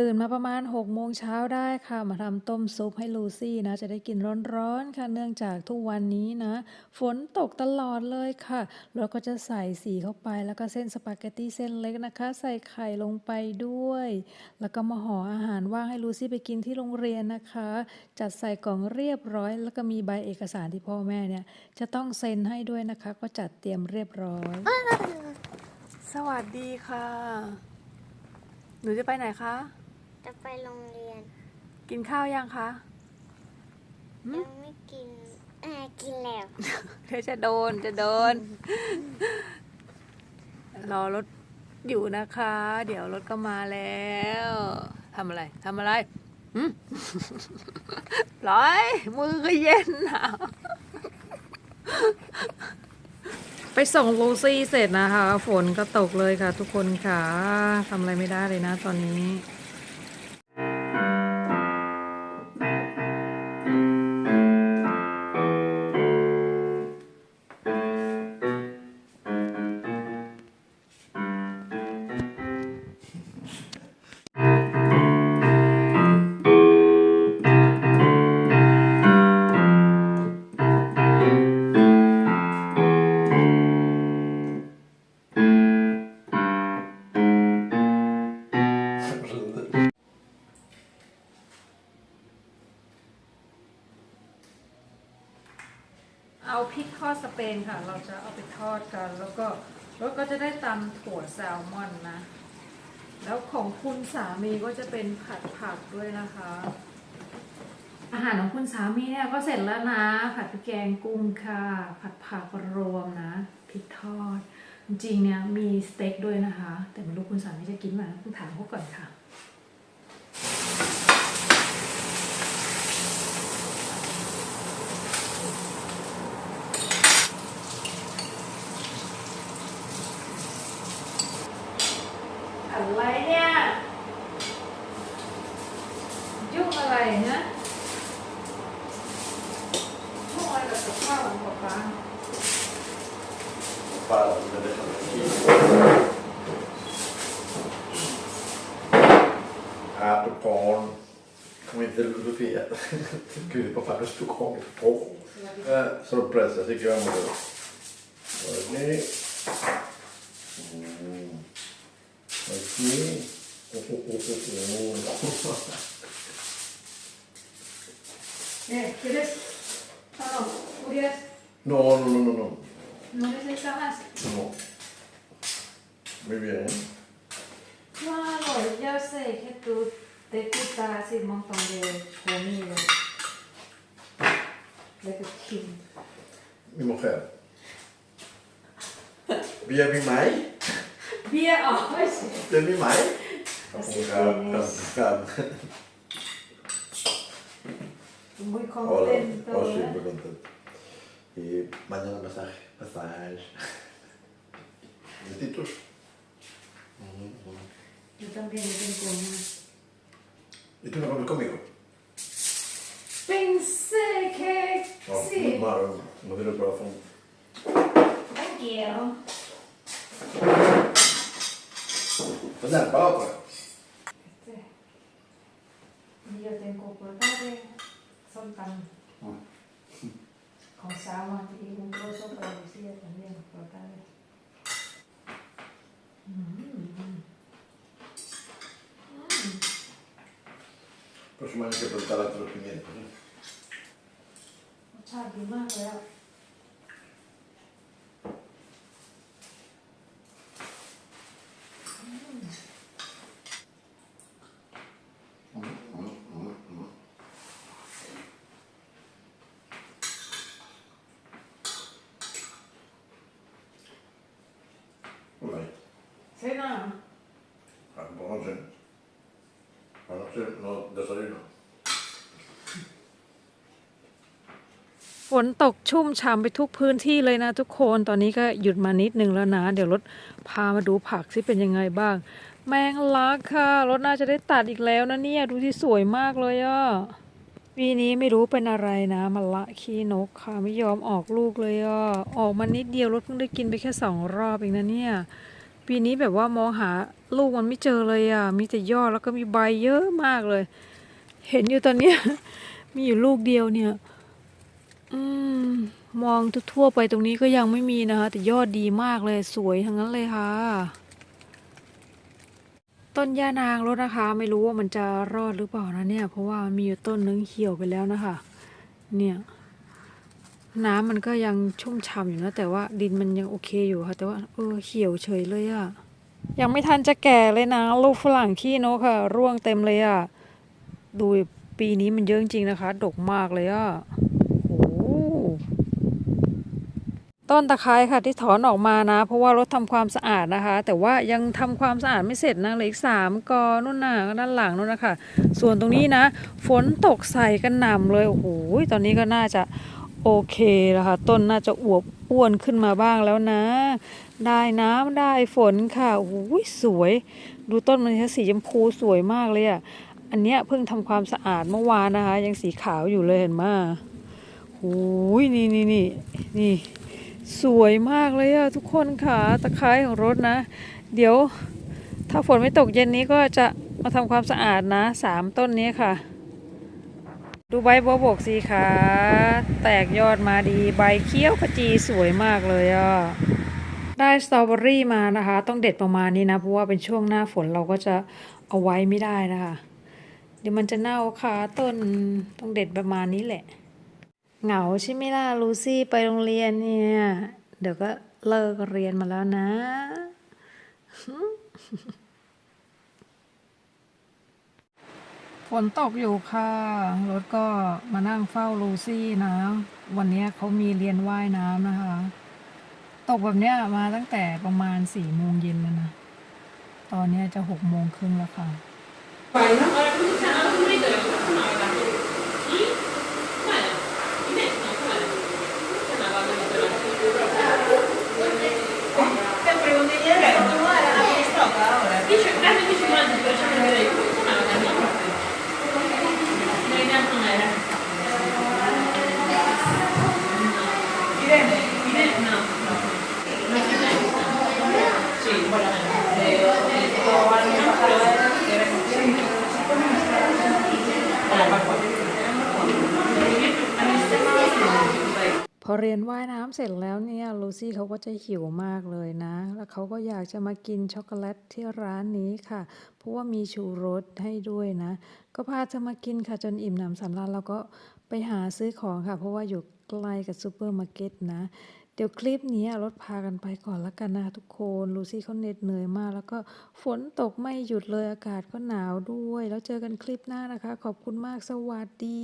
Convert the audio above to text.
ตื่นมาประมาณ6โมงเช้าได้ค่ะ มาทำต้มซุปให้ลูซี่นะ จะได้กินร้อนๆค่ะ เนื่องจากทุกวันนี้นะ ฝนตกตลอดเลยค่ะแล้วก็จะใส่สีเข้าไป แล้วก็เส้นสปาเกตตี้เส้นเล็กนะคะ ใส่ไข่ลงไปด้วย แล้วก็มาห่ออาหารว่างให้ลูซี่ไปกินที่โรงเรียนนะคะ จัดใส่กล่องเรียบร้อย แล้วก็มีใบเอกสารที่พ่อแม่เนี่ย จะต้องเซ็นให้ด้วยนะคะ ก็จัดเตรียมเรียบร้อย สวัสดีค่ะ หนูจะไปไหนคะ จะไปโรงเรียน กินข้าวยังคะหืมยังไม่กินแอบกินแล้ว เธอจะโดนจะโดน รอรถอยู่นะคะ เดี๋ยวรถก็มาแล้วทำอะไรทำอะไรหึปล่อย มือก็เย็นหนาวไปส่งลูซี่เสร็จนะคะ ฝนก็ตกเลยค่ะ ทุกคนค่ะทำอะไรไม่ได้เลยนะตอนนี้ พริกทอดสเปนค่ะ เราจะเอาไปทอดกัน แล้วก็แล้วก็จะได้ตำถั่วแซลมอนนะ แล้วของคุณสามีก็จะเป็นผัดผักด้วยนะคะ อาหารของคุณสามีเนี่ยก็เสร็จแล้วนะ ผัดพริกแกงกุ้งค่ะ ผัดผักรวมนะพริกทอด จริงเนี่ยมีสเต็กด้วยนะคะ แต่ไม่รู้คุณสามีจะกินไหมต้องถามเขาก่อนค่ะ อะไรเนี่ย ยุ่งอะไรนะยุ่งอะไรกับกับข้าวของป๊าป๊า Para, me dejan aquí. Autocorn. Kom inte Sofia. Gud, vad fan det stod krångligt på. Eh, Sorpresa tycker jag om det. Okej. Mm. Okej. Oh, oh, oh, oh, oh. เนี่ยคิดได้ Eh, ¿Quieres? No, no, No, no, no, no, necesitas más? No. Muy bien. No, no, yo sé que tú te gusta así un montón de comida. De cocina. Mi mujer. ¿Vía mi mai? Vía, oh, sí. ¿De mi mai? Así que... muy Hola, contento. oh, sí, ¿eh? muy contento. Y mañana masaje, masaje. Besitos. Ujú. Yo también tengo una. ¿Y tú no comes conmigo? Pensé que No, sí. Malo, no tiene el corazón. Thank you. Mañana, para otra. Este. Y yo tengo por tarde soltando. Ah. Con aquí, un trozo para Lucía también, por acá. Próximamente pues que preguntar a otros pimientos. ¿eh? Muchas gracias. ใช่น่ะ por la noche. Por la noche no desayuno. ฝนตกชุ่มฉ่ำไปทุกพื้นที่เลยนะทุกคน ตอนนี้ก็หยุดมานิดนึงแล้วนะ เดี๋ยวรถพามาดูผักสิเป็นยังไงบ้าง แมงลักค่ะ รถน่าจะได้ตัดอีกแล้วนะเนี่ย ดูที่สวยมากเลยอะ ปีนี้ไม่รู้เป็นอะไรนะมาละขี้นกค่ะ ไม่ยอมออกลูกเลยอะ ออกมานิดเดียวรถเพิ่งได้กินไปแค่สองรอบเองนะเนี่ย ปีนี้แบบว่ามองหาลูกมันไม่เจอเลยอะ มีแต่ยอดแล้วก็มีใบเยอะมากเลย เห็นอยู่ตอนเนี้ย มีอยู่ลูกเดียวเนี่ย อืม มองทั่วไปตรงนี้ก็ยังไม่มีนะคะแต่ยอดดีมากเลยสวยทั้งนั้นเลยค่ะ ต้นย่านางรถนะคะ ไม่รู้ว่ามันจะรอดหรือเปล่านะเนี่ย เพราะว่ามีอยู่ต้นนึงเหี่ยวไปแล้วนะคะ เนี่ย น้ำมันก็ยังชุ่มฉ่ำอยู่นะแต่ว่าดินมันยังโอเคอยู่ค่ะ แต่ว่าเออเขียวเฉยเลยอะยังไม่ทันจะแก่เลยนะ ลูกฝรั่งขี้นกค่ะ ร่วงเต็มเลยอะดูปีนี้มันเยอะจริงนะคะ ดกมากเลยอะโอ้ต้นตะไคร้ค่ะที่ถอนออกมานะ เพราะว่ารถทำความสะอาดนะคะ แต่ว่ายังทำความสะอาดไม่เสร็จนะเหลืออีกสามกอนู่นน่ะด้านหลังนู่นนะคะส่วนตรงนี้นะ ฝนตกใส่กันหนำเลยโอ้โหตอนนี้ก็น่าจะ โอเคแล้วค่ะต้นน่าจะอวบอ้วนขึ้นมาบ้างแล้วนะ ได้น้ำได้ฝนค่ะโอ้ยสวย ดูต้นมันสีชมพูสวยมากเลยอะ อันเนี้ยเพิ่งทำความสะอาดเมื่อวานนะคะ ยังสีขาวอยู่เลยเห็นไหมโอ้ยนี่นี่นี่นี่ สวยมากเลยอะทุกคนค่ะตะไคร้ของรถนะ เดี๋ยว ถ้าฝนไม่ตกเย็นนี้ก็จะมาทำความสะอาดนะสามต้นนี้ค่ะ ดูใบบัวบกสิคะแตกยอดมาดีใบเขี้ยวขจีสวยมากเลยอะได้สตรอเบอรี่มานะคะ ต้องเด็ดประมาณนี้นะเพราะว่าเป็นช่วงหน้าฝนเราก็จะเอาไว้ไม่ได้นะคะ เดี๋ยวมันจะเน่าค่ะต้นต้องเด็ดประมาณนี้แหละ เหงาใช่ไหมล่ะลูซี่ไปโรงเรียนเนี่ย เดี๋ยวก็เลิกเรียนมาแล้วนะ ฝนตกอยู่ค่ะรถก็มานั่งเฝ้าลูซี่นะ วันนี้เขามีเรียนว่ายน้ำนะคะ ตกแบบเนี้ยมาตั้งแต่ประมาณสี่โมงเย็นแล้วนะ ตอนนี้จะหกโมงครึ่งแล้วค่ะ พอเรียนว่ายน้ำเสร็จแล้วเนี่ยลูซี่เขาก็จะหิวมากเลยนะ แล้วเขาก็อยากจะมากินช็อกโกแลตที่ร้านนี้ค่ะ เพราะว่ามีชูรสให้ด้วยนะ ก็พาเธอมากินค่ะจนอิ่มหนำสำราญแล้วก็ไปหาซื้อของค่ะ เพราะว่าอยู่ใกล้กับซูเปอร์มาร์เก็ตนะ เดี๋ยวคลิปนี้รถพากันไปก่อนละกันนะทุกคน ลูซี่เขาเหน็ดเหนื่อยมาก แล้วก็ฝนตกไม่หยุดเลยอากาศก็หนาวด้วย แล้วเจอกันคลิปหน้านะคะ ขอบคุณมากสวัสดี